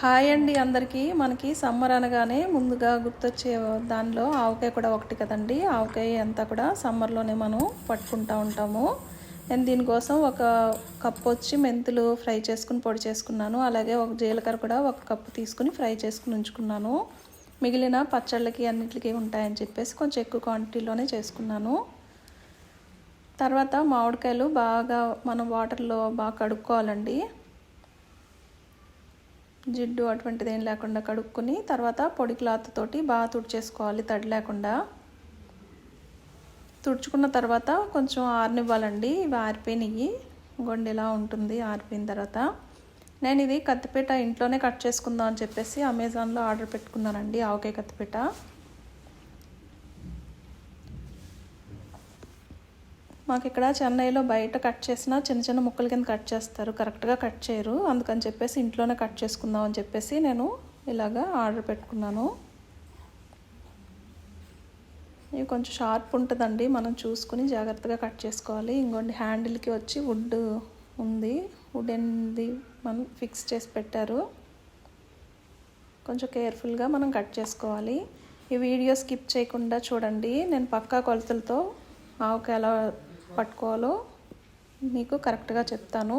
Hi అండి అందరికీ. మనకి సమ్మర్ అనగానే ముందుగా గుర్తొచ్చే దానిలో ఆవకాయ కూడా ఒకటి కదండి. ఆవకాయ అంతా కూడా సమ్మర్లోనే మనం పట్టుకుంటూ ఉంటాము. నేను దీనికోసం ఒక కప్పు వచ్చి మెంతులు ఫ్రై చేసుకుని పొడి చేసుకున్నాను. అలాగే ఒక జీలకర్ర కూడా ఒక కప్పు తీసుకుని ఫ్రై చేసుకుని ఉంచుకున్నాను. మిగిలిన పచ్చళ్ళకి అన్నిటికీ ఉంటాయని చెప్పేసి కొంచెం ఎక్కువ క్వాంటిటీలోనే చేసుకున్నాను. తర్వాత మామిడికాయలు బాగా మనం వాటర్లో బాగా కడుక్కోవాలండి. జిడ్డు అటువంటిది ఏం లేకుండా కడుక్కొని తర్వాత పొడి క్లాత్ తోటి బాగా తుడిచేసుకోవాలి తడి లేకుండా. తుడుచుకున్న తర్వాత కొంచెం ఆరనివ్వాలండి ఇవి ఆరిపోయినవి గొండి ఇలా ఉంటుంది ఆరిపోయిన తర్వాత. నేను ఇది కత్తిపీట ఇంట్లోనే కట్ చేసుకుందాం అని చెప్పేసి అమెజాన్లో ఆర్డర్ పెట్టుకున్నానండి ఆవకాయ కత్తిపీట. మాకు ఇక్కడ చెన్నైలో బయట కట్ చేసిన చిన్న చిన్న ముక్కల కింద కట్ చేస్తారు. కరెక్ట్గా కట్ చేయరు. అందుకని చెప్పేసి ఇంట్లోనే కట్ చేసుకుందాం అని చెప్పేసి నేను ఇలాగా ఆర్డర్ పెట్టుకున్నాను. ఇవి కొంచెం షార్ప్ ఉంటుందండి. మనం చూసుకుని జాగ్రత్తగా కట్ చేసుకోవాలి. ఇంకోటి హ్యాండిల్కి వచ్చి వుడ్ ఉంది. వుడ్ వుడెన్ది మనం ఫిక్స్ చేసి పెట్టారు. కొంచెం కేర్ఫుల్గా మనం కట్ చేసుకోవాలి. ఈ వీడియో స్కిప్ చేయకుండా చూడండి. నేను పక్కా కొలతలతో ఆవుకి ఎలా పట్టుకోవాలో మీకు కరెక్ట్గా చెప్తాను.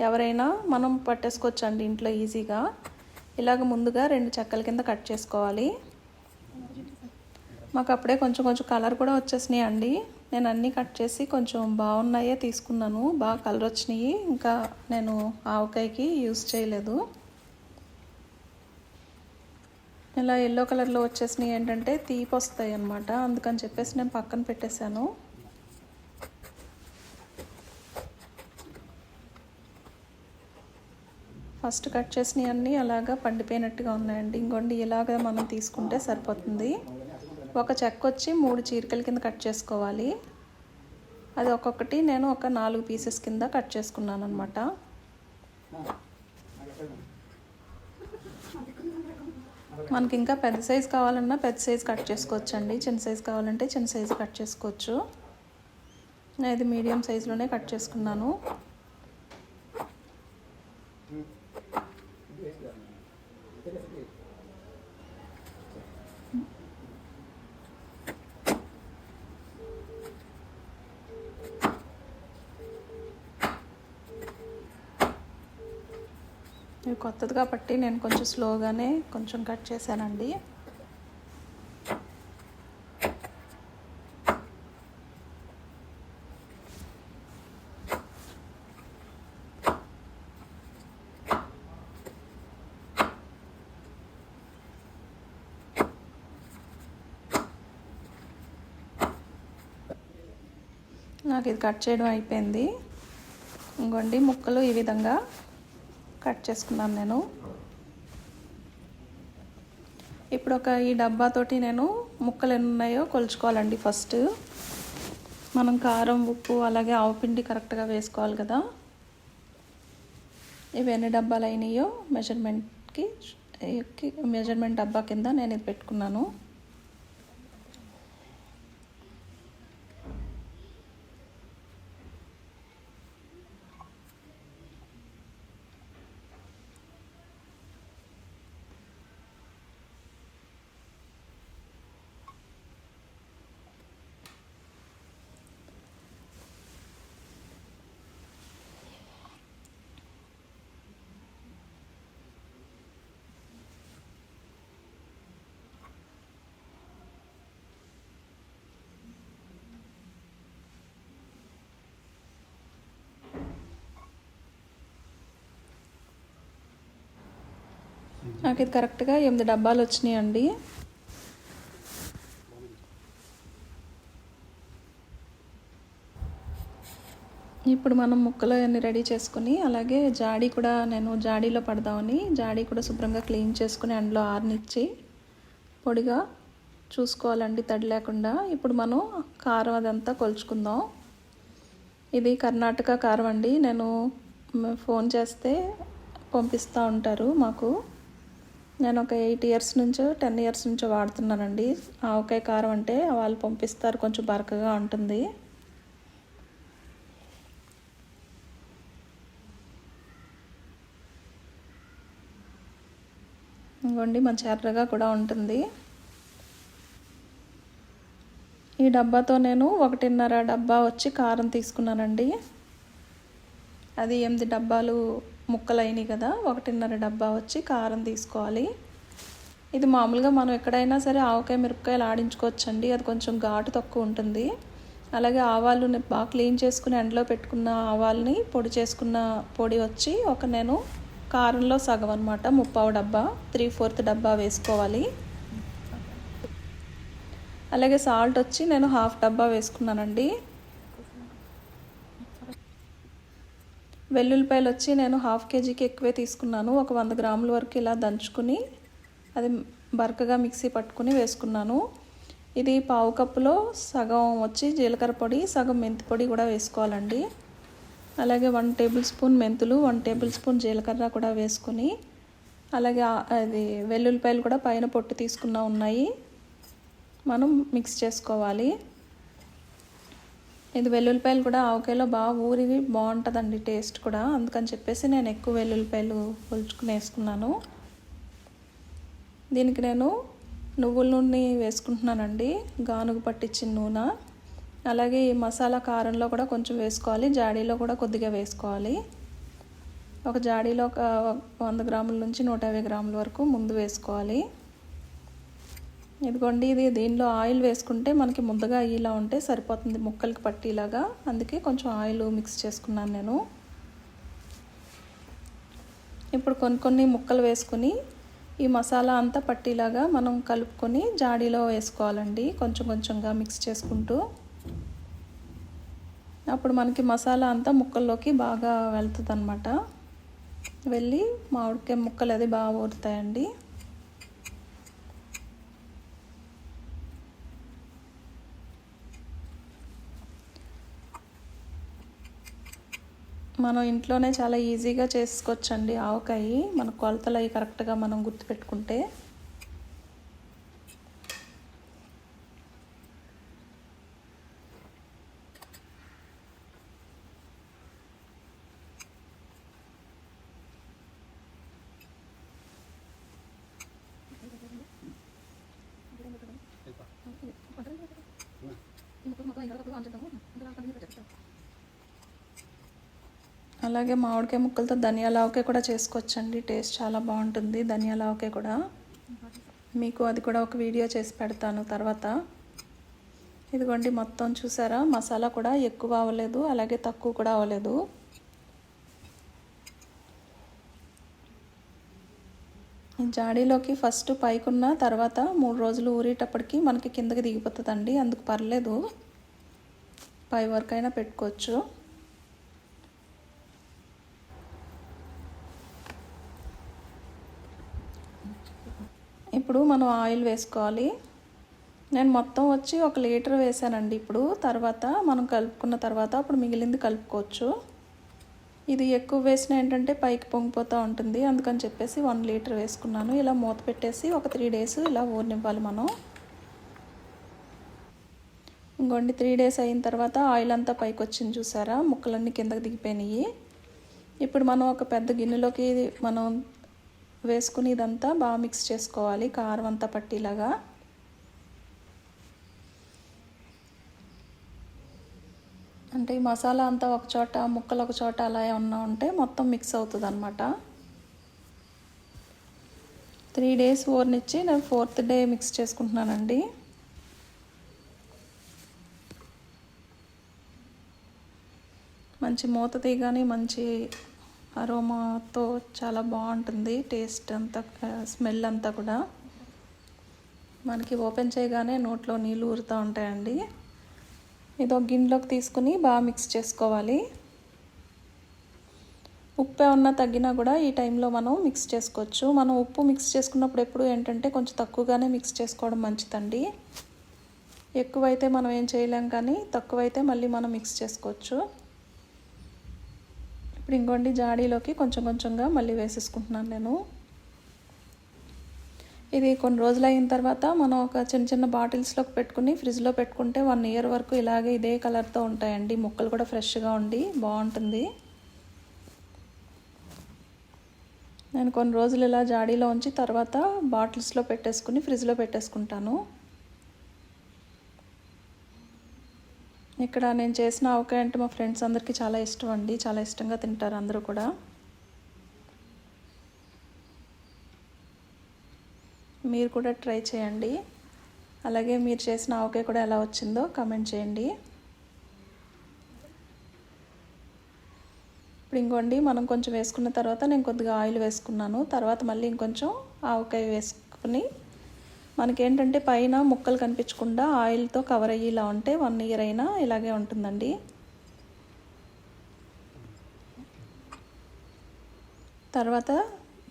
ఎవరైనా మనం పట్టేసుకోవచ్చండి ఇంట్లో ఈజీగా. ఇలాగ ముందుగా రెండు చెక్కల కింద కట్ చేసుకోవాలి. మాకు అప్పుడే కొంచెం కొంచెం కలర్ కూడా వచ్చేసినాయి అండి. నేను అన్నీ కట్ చేసి కొంచెం బాగున్నాయే తీసుకున్నాను. బాగా కలర్ వచ్చినాయి. ఇంకా నేను ఆవకాయకి యూస్ చేయలేదు. ఇలా ఎల్లో కలర్లో వచ్చేసినాయి ఏంటంటే తీపి వస్తాయి అనమాట అందుకని చెప్పేసి నేను పక్కన పెట్టేశాను. ఫస్ట్ కట్ చేసినవి అన్నీ అలాగా పండిపోయినట్టుగా ఉన్నాయండి. ఇంకోండి ఇలాగ మనం తీసుకుంటే సరిపోతుంది. ఒక చెక్క వచ్చి మూడు చీరికల కింద కట్ చేసుకోవాలి. అది ఒక్కొక్కటి నేను ఒక నాలుగు పీసెస్ కింద కట్ చేసుకున్నాను అనమాట మనకి ఇంకా పెద్ద సైజు కావాలన్నా పెద్ద సైజు కట్ చేసుకోవచ్చు అండి చిన్న సైజు కావాలంటే చిన్న సైజు కట్ చేసుకోవచ్చు. నేను ఇది మీడియం సైజులోనే కట్ చేసుకున్నాను. ఇవి కొత్తది కాబట్టి నేను కొంచెం స్లోగానే కొంచెం కట్ చేశానండి. నాకు ఇది కట్ చేయడం అయిపోయింది. ఇంకోండి ముక్కలు ఈ విధంగా. కట్ చేసుకున్నాను నేను. ఇప్పుడు ఒక ఈ డబ్బాతోటి నేను ముక్కలు ఎన్ని ఉన్నాయో కొలుచుకోవాలండి ఫస్ట్. మనం కారం ఉప్పు అలాగే ఆవుపిండి కరెక్ట్గా వేసుకోవాలి కదా. ఇవి ఎన్ని డబ్బాలు అయినాయో మెజర్మెంట్కి మెజర్మెంట్ డబ్బా కింద నేను ఇది పెట్టుకున్నాను. నాకు ఇది కరెక్ట్గా ఎనిమిది డబ్బాలు వచ్చినాయండి. ఇప్పుడు మనం ముక్కలు అన్నీ రెడీ చేసుకుని అలాగే జాడీ కూడా నేను జాడీలో పడదామని జాడీ కూడా శుభ్రంగా క్లీన్ చేసుకుని అందులో ఆరనిచ్చి పొడిగా చూసుకోవాలండి తడి లేకుండా. ఇప్పుడు మనం కారం అదంతా కొలుచుకుందాం. ఇది కర్ణాటక కారం అండి. నేను ఫోన్ చేస్తే పంపిస్తూ ఉంటారు మాకు. నేను ఒక ఎయిట్ ఇయర్స్ నుంచో టెన్ ఇయర్స్ నుంచో వాడుతున్నానండి. ఆవకాయ కారం అంటే వాళ్ళు పంపిస్తారు కొంచెం బరకగా ఉంటుంది. ఇంకోండి మంచి ఎర్రగా కూడా ఉంటుంది. ఈ డబ్బాతో నేను ఒకటిన్నర డబ్బా వచ్చి కారం తీసుకున్నానండి. అది ఎనిమిది డబ్బాలు ముక్కలైనవి కదా ఒకటిన్నర డబ్బా వచ్చి కారం తీసుకోవాలి. ఇది మామూలుగా మనం ఎక్కడైనా సరే ఆవకాయ మిరపకాయలు ఆడించుకోవచ్చండి. అది కొంచెం ఘాటు తక్కువ ఉంటుంది. అలాగే ఆవాలు బాగా క్లీన్ చేసుకుని ఎండలో పెట్టుకున్న ఆవాల్ని పొడి చేసుకున్న పొడి వచ్చి ఒక నేను కారంలో సగం అనమాట ముప్పావు డబ్బా త్రీ ఫోర్త్ డబ్బా వేసుకోవాలి. అలాగే సాల్ట్ వచ్చి నేను హాఫ్ డబ్బా వేసుకున్నానండి. వెల్లుల్లిపాయలు వచ్చి నేను హాఫ్ కేజీకి ఎక్కువే తీసుకున్నాను. ఒక వంద గ్రాముల వరకు ఇలా దంచుకుని అది బరకగా మిక్సీ పట్టుకుని వేసుకున్నాను. ఇది పావు కప్పులో సగం వచ్చి జీలకర్ర పొడి సగం మెంతి పొడి కూడా వేసుకోవాలండి. అలాగే వన్ టేబుల్ స్పూన్ మెంతులు వన్ టేబుల్ స్పూన్ జీలకర్ర కూడా వేసుకుని అలాగే అది వెల్లుల్లిపాయలు కూడా పైన పొట్టు తీసుకున్న ఉన్నాయి. మనం మిక్స్ చేసుకోవాలి. ఇది వెల్లుల్లిపాయలు కూడా ఆవకాయలో బాగా ఊరివి బాగుంటుందండి టేస్ట్ కూడా. అందుకని చెప్పేసి నేను ఎక్కువ వెల్లుల్లిపాయలు ఒలుచుకుని వేసుకున్నాను. దీనికి నేను నువ్వుల నూనె వేసుకుంటున్నానండి గానుగు పట్టించిన నూనె. అలాగే ఈ మసాలా కారంలో కూడా కొంచెం వేసుకోవాలి జాడీలో కూడా కొద్దిగా వేసుకోవాలి. ఒక జాడీలో ఒక వంద గ్రాముల నుంచి నూట యాభై గ్రాముల వరకు ముందు వేసుకోవాలి. ఇదిగోండి ఇది దీనిలో ఆయిల్ వేసుకుంటే మనకి ముద్దగా ఇలా ఉంటే సరిపోతుంది ముక్కలకి పట్టేలాగా. అందుకే కొంచెం ఆయిల్ మిక్స్ చేసుకున్నాను నేను. ఇప్పుడు కొన్ని కొన్ని ముక్కలు వేసుకొని ఈ మసాలా అంతా పట్టిలాగా మనం కలుపుకొని జాడీలో వేసుకోవాలండి కొంచెం కొంచెంగా మిక్స్ చేసుకుంటూ. అప్పుడు మనకి మసాలా అంతా ముక్కల్లోకి బాగా వెళ్తుంది అనమాట వెళ్ళి మామిడికాయ ముక్కలు అది బాగా ఊరుతాయండి. మనం ఇంట్లోనే చాలా ఈజీగా చేసుకోవచ్చండి ఆవకాయ మన కొలతలు అవి కరెక్ట్గా మనం గుర్తుపెట్టుకుంటే అలాగే మామిడికాయ ముక్కలతో ధనియాల ఆవకాయ కూడా చేసుకోవచ్చండి. టేస్ట్ చాలా బాగుంటుంది ధనియాల ఆవకాయ కూడా. మీకు అది కూడా ఒక వీడియో చేసి పెడతాను తర్వాత. ఇదిగోండి మొత్తం చూసారా? మసాలా కూడా ఎక్కువ అవ్వలేదు అలాగే తక్కువ కూడా అవ్వలేదు. జాడీలోకి ఫస్ట్ పైకున్న తర్వాత మూడు రోజులు ఊరేటప్పటికి మనకి కిందకి దిగిపోతుందండి అందుకు పర్లేదు. పై వరకు అయినా పెట్టుకోవచ్చు ఇప్పుడు మనం ఆయిల్ వేసుకోవాలి. నేను మొత్తం వచ్చి ఒక లీటర్ వేసానండి ఇప్పుడు. తర్వాత మనం కలుపుకున్న తర్వాత అప్పుడు మిగిలింది కలుపుకోవచ్చు. ఇది ఎక్కువ వేసిన ఏంటంటే పైకి పొంగిపోతూ ఉంటుంది. అందుకని చెప్పేసి వన్ లీటర్ వేసుకున్నాను. ఇలా మూత పెట్టేసి ఒక త్రీ డేస్ ఇలా ఊరినివ్వాలి మనం. ఇంకోండి త్రీ డేస్ అయిన తర్వాత ఆయిల్ అంతా పైకి వచ్చింది చూసారా? ముక్కలన్నీ కిందకి దిగిపోయినాయి. ఇప్పుడు మనం ఒక పెద్ద గిన్నెలోకి మనం వేసుకుని ఇదంతా బాగా మిక్స్ చేసుకోవాలి కారం అంతా పట్టిలాగా. అంటే ఈ మసాలా అంతా ఒక చోట ముక్కలు ఒక చోట అలా ఏమన్నా ఉంటే మొత్తం మిక్స్ అవుతుంది అనమాట త్రీ డేస్ ఓర్నిచ్చి నేను ఫోర్త్ డే మిక్స్ చేసుకుంటున్నానండి. మంచి మూత తీయగానే మంచి అరోమాతో చాలా బాగుంటుంది టేస్ట్ అంతా స్మెల్ అంతా కూడా. మనకి ఓపెన్ చేయగానే నోట్లో నీళ్ళు ఊరుతూ ఉంటాయండి. ఇది ఒక గిన్నెలోకి తీసుకుని బాగా మిక్స్ చేసుకోవాలి. ఉప్పు ఏమన్నా తగ్గినా కూడా ఈ టైంలో మనం మిక్స్ చేసుకోవచ్చు. మనం ఉప్పు మిక్స్ చేసుకున్నప్పుడు ఎప్పుడు ఏంటంటే కొంచెం తక్కువగానే మిక్స్ చేసుకోవడం మంచిదండి. ఎక్కువైతే మనం ఏం చేయలేం కానీ తక్కువైతే మళ్ళీ మనం మిక్స్ చేసుకోవచ్చు. ఇప్పుడు ఇంకోండి జాడీలోకి కొంచెం కొంచెంగా మళ్ళీ వేసేసుకుంటున్నాను నేను. ఇది కొన్ని రోజులు అయిన తర్వాత మనం ఒక చిన్న చిన్న బాటిల్స్లోకి పెట్టుకుని ఫ్రిడ్జ్లో పెట్టుకుంటే వన్ ఇయర్ వరకు ఇలాగే ఇదే కలర్తో ఉంటాయండి. ముక్కలు కూడా ఫ్రెష్గా ఉండి బాగుంటుంది. నేను కొన్ని రోజులు ఇలా జాడీలో ఉంచి తర్వాత బాటిల్స్లో పెట్టేసుకుని ఫ్రిడ్జ్లో పెట్టేసుకుంటాను. ఇక్కడ నేను చేసిన ఆవకాయ అంటే మా ఫ్రెండ్స్ అందరికీ చాలా ఇష్టం అండి. చాలా ఇష్టంగా తింటారు అందరూ కూడా. మీరు కూడా ట్రై చేయండి. అలాగే మీరు చేసిన ఆవకాయ కూడా ఎలా వచ్చిందో కామెంట్ చేయండి. ఇప్పుడు ఇంకోండి మనం కొంచెం వేసుకున్న తర్వాత నేను కొద్దిగా ఆయిల్ వేసుకున్నాను. తర్వాత మళ్ళీ ఇంకొంచెం ఆవకాయ వేసుకుని మనకేంటంటే పైన ముక్కలు కనిపించకుండా ఆయిల్తో కవర్ అయ్యేలా ఉంటే వన్ ఇయర్ అయినా ఇలాగే ఉంటుందండి. తర్వాత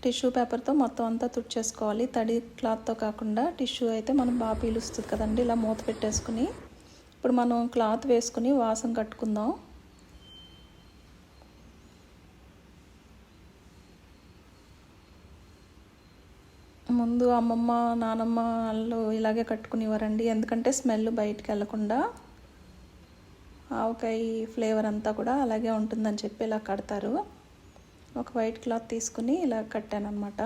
టిష్యూ పేపర్తో మొత్తం అంతా తుడిచేసుకోవాలి. తడి క్లాత్తో కాకుండా టిష్యూ అయితే మనం బాగా పీలుస్తుంది కదండి ఇలా మూత పెట్టేసుకుని. ఇప్పుడు మనం క్లాత్ వేసుకుని వాసన కట్టుకుందాం. ముందు అమ్మమ్మ నానమ్మ వాళ్ళు ఇలాగే కట్టుకునేవారండి. ఎందుకంటే స్మెల్ బయటికి వెళ్ళకుండా ఆవకాయ ఫ్లేవర్ అంతా కూడా అలాగే ఉంటుందని చెప్పి ఇలా కడతారు. ఒక వైట్ క్లాత్ తీసుకుని ఇలా కట్టాను అనమాట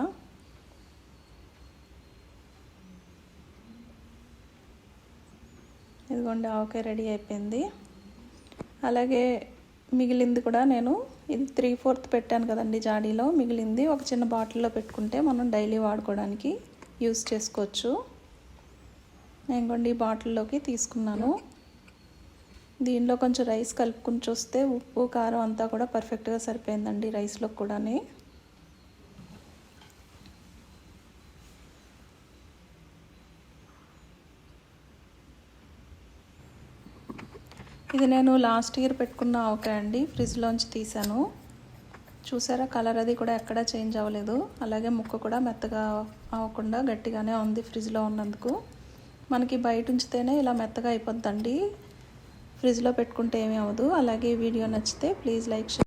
ఇదిగోండి ఆవకాయ రెడీ అయిపోయింది. అలాగే మిగిలింది కూడా నేను ఇది త్రీ ఫోర్త్ పెట్టాను కదండి జాడీలో. మిగిలింది ఒక చిన్న బాటిల్లో పెట్టుకుంటే మనం డైలీ వాడుకోవడానికి యూస్ చేసుకోవచ్చు. నేను కొన్ని బాటిల్లోకి తీసుకున్నాను. దీనిలో కొంచెం రైస్ కలుపుకుని చూస్తే ఉప్పు కారం అంతా కూడా పర్ఫెక్ట్గా సరిపోయిందండి రైస్లో కూడా ఇది నేను లాస్ట్ ఇయర్ పెట్టుకున్న ఆవకాయ అండి. ఫ్రిడ్జ్లోంచి తీసాను. చూసారా? కలర్ అది కూడా ఎక్కడా చేంజ్ అవ్వలేదు. అలాగే ముక్క కూడా మెత్తగా అవ్వకుండా గట్టిగానే ఉంది ఫ్రిడ్జ్లో ఉన్నందుకు. మనకి బయట ఉంచితేనే ఇలా మెత్తగా అయిపోద్దండి. ఫ్రిడ్జ్లో పెట్టుకుంటే ఏమీ అవ్వదు. అలాగే వీడియో నచ్చితే ప్లీజ్ లైక్